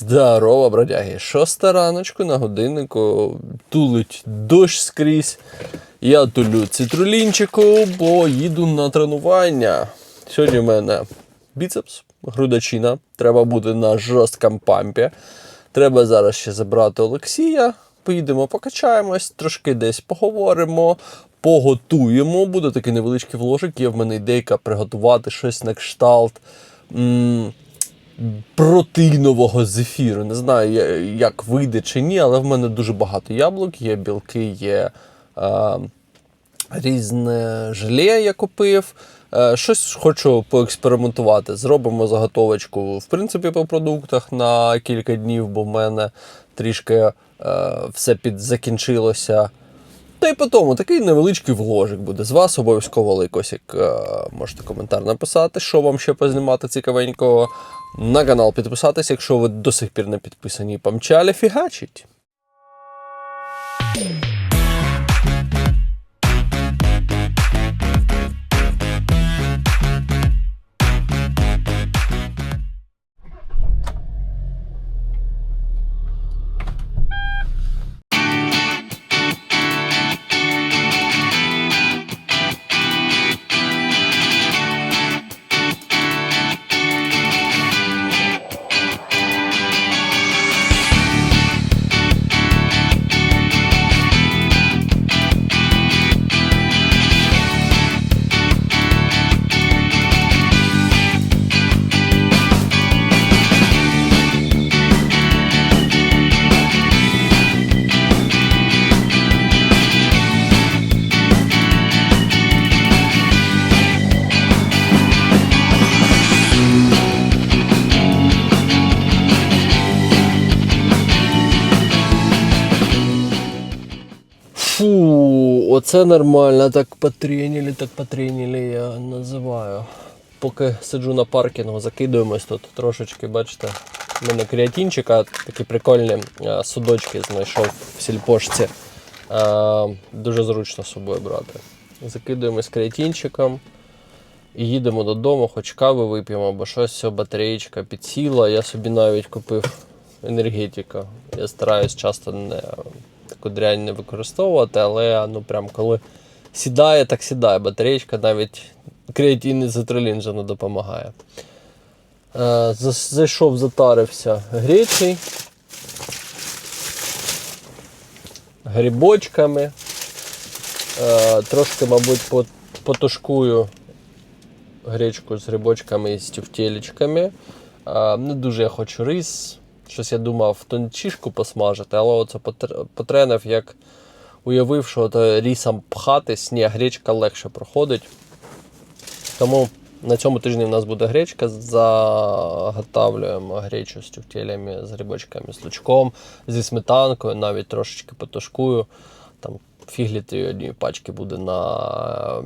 Здорово, бродяги! Шоста раночку на годиннику тулить дощ скрізь. Я тулю цитрулінчику, бо їду на тренування. Сьогодні в мене біцепс, грудачина. Треба бути на жорсткому пампі. Треба зараз ще забрати Олексія. Поїдемо, покачаємось, трошки десь поговоримо, поготуємо. Буде такий невеличкий вложик. Є в мене ідейка приготувати щось на кшталт. Протеїнового зефіру. Не знаю, як вийде чи ні, але в мене дуже багато яблук, є білки, є е, різне желе я купив. Е, щось хочу поекспериментувати. Зробимо заготовочку, в принципі, по продуктах на кілька днів, бо в мене трішки е, все підзакінчилося. Та й по тому такий невеличкий вложик буде. З вас обов'язково лайкосик. Е, Можете коментар написати, що вам ще познімати цікавенького. На канал підписатись, якщо ви до сих пір не підписані. Помчали фігачить. Оце нормально, так потренили, так потренили, я називаю. Поки сиджу на паркінгу, закидуємось тут трошечки, бачите, в мене креатинчика, такі прикольні судочки знайшов в сільпошці. Дуже зручно з собою брати. Закидуємось креатинчиком і їдемо додому, хоч кави вип'ємо, бо щось все, батареєчка підсіла. Я собі навіть купив енергетика. Я стараюсь часто не таку дрянь не використовувати, але ну прям коли сідає, так сідає. Батареєчка навіть креатин і цитрулін вже не допомагає. Е, Зайшов, затарився гречей, грибочками. Е, Трошки, мабуть, потушкую гречку з грибочками і з тюфтєлічками. Е, Не дуже я хочу рис. Щось я думав тончишку посмажити, але оце потренив, як уявив, що то рісом пхатись, ні, гречка легше проходить. Тому на цьому тижні в нас буде гречка. Заготавлюємо гречу з тюфтелями, з грибочками, з лучком, зі сметанкою, навіть трошечки потушкую. Там фігліти однієї пачки буде на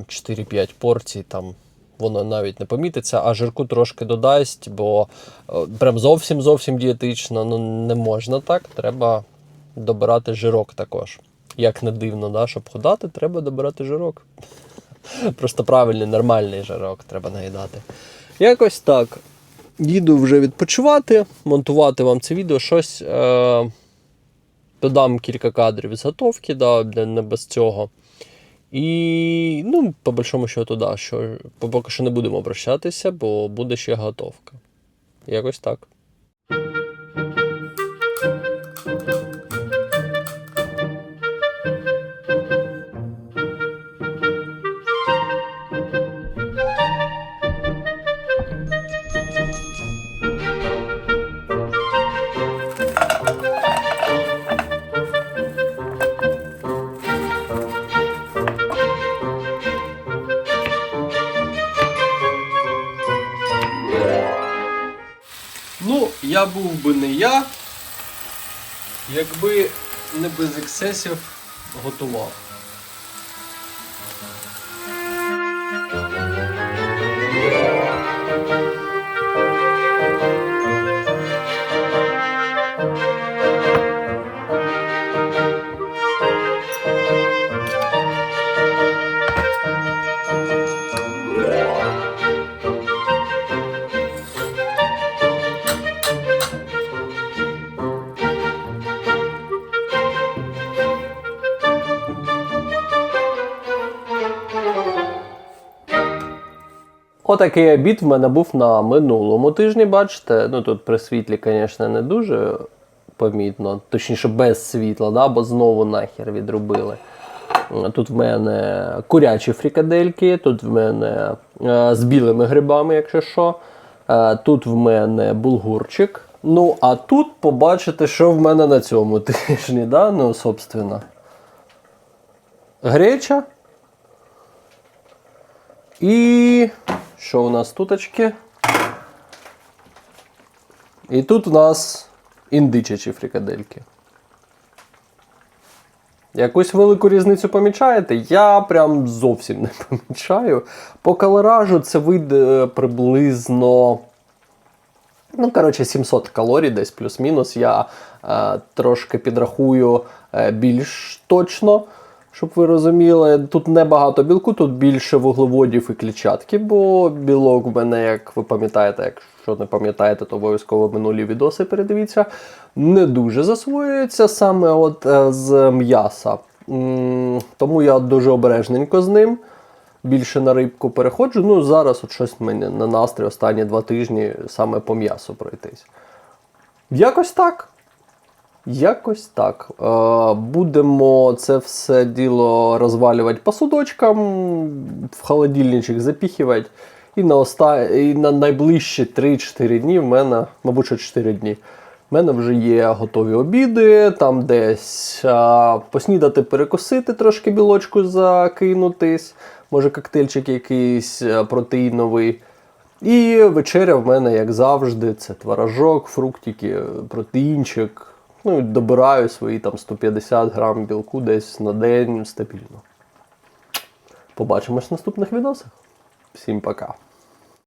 4-5 порцій. Там воно навіть не помітиться, а жирку трошки додасть, бо е, прям зовсім зовсім дієтично ну, не можна так. Треба добирати жирок також. Як не дивно, да, щоб худати, треба добирати жирок. Просто правильний, нормальний жирок треба наїдати. Якось так. Їду вже відпочивати, монтувати вам це відео. Щось е- додам кілька кадрів з готовки, да, не без цього. І, ну, по большому счету, да, що поки що не будемо прощатися, бо буде ще готовка. Якось так. Я був би не я, якби не без ексцесів готував. Отакий обід в мене був на минулому тижні, бачите. Ну тут при світлі, звісно, не дуже помітно. Точніше, без світла, да? бо знову нахер відробили. Тут в мене курячі фрікадельки, тут в мене е, з білими грибами, якщо що. Е, тут в мене булгурчик. Ну, а тут побачите, що в мене на цьому тижні, да? ну, собственно. Греча. І що у нас туточки? І тут у нас індичачі фрикадельки. Якусь велику різницю помічаєте? Я прям зовсім не помічаю. По калоражу це вийде приблизно. Ну, коротше, 700 калорій, десь плюс-мінус. Я е, трошки підрахую е, більш точно, щоб ви розуміли. Тут небагато білку, тут більше вуглеводів і клітчатки, бо білок в мене, як ви пам'ятаєте, якщо не пам'ятаєте, то обов'язково минулі відоси передивіться. Не дуже засвоюється саме от е, з м'яса. Тому я дуже обережненько з ним більше на рибку переходжу. Ну, зараз от щось мені на настрій останні два тижні саме по м'ясу пройтись. Якось так. Якось так. Е, будемо це все діло розвалювати по судочкам, в холодильничок запіхувати. І на, оста... і на найближчі 3-4 дні в мене, мабуть, що 4 дні. В мене вже є готові обіди, там десь а, поснідати, перекусити, трошки білочку закинутись, може коктейльчик якийсь протеїновий. І вечеря в мене, як завжди, це творожок, фруктики, протеїнчик. Ну добираю свої там 150 грам білку десь на день стабільно. Побачимось в наступних відосах. Всім пока.